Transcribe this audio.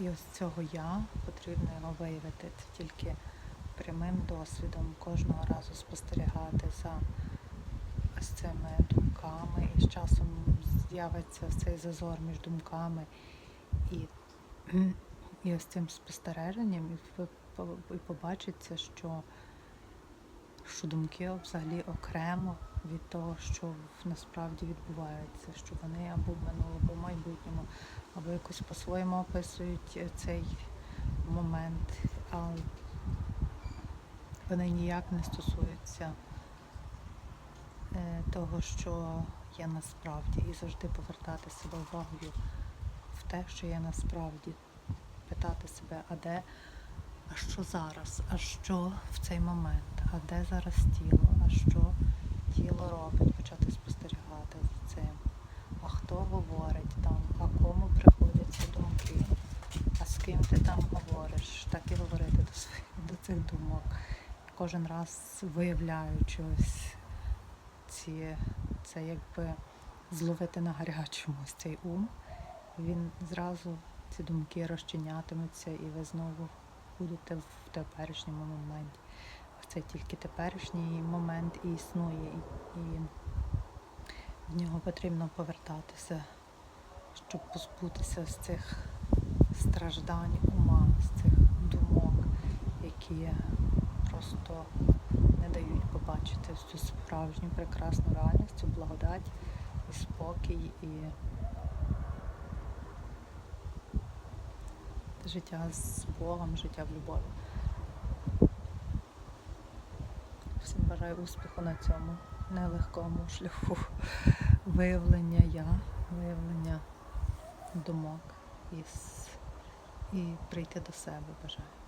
І ось цього я потрібно його виявити. Це тільки прямим досвідом кожного разу спостерігати за ось цими думками, і з часом з'явиться цей зазор між думками і, і ось цим спостереженням, і і побачиться, що, що думки взагалі окремо від того, що насправді відбувається, що вони або в минулому, або в майбутньому, або якось по-своєму описують е, цей момент, а вони ніяк не стосуються е, того, що є насправді, і завжди повертати себе увагою в те, що є насправді, питати себе, а де, а що зараз, а що в цей момент, а де зараз тіло, а що тіло робить, почати спостерігати за цим, а хто говорить там, а кому приходять ці думки, а з ким ти там говориш, так і говорити до своїх до цих думок. Кожен раз виявляючи ось ці, це якби зловити на гарячому цей ум, він зразу ці думки розчинятимуться, і ви знову будете в теперішньому моменті. Це тільки теперішній момент і існує, і, в нього потрібно повертатися, щоб позбутися з цих страждань ума, з цих які просто не дають побачити цю справжню прекрасну реальність, цю благодать і спокій, і життя з Богом, життя в любові. Всім бажаю успіху на цьому нелегкому шляху виявлення я, виявлення думок і, і прийти до себе бажаю.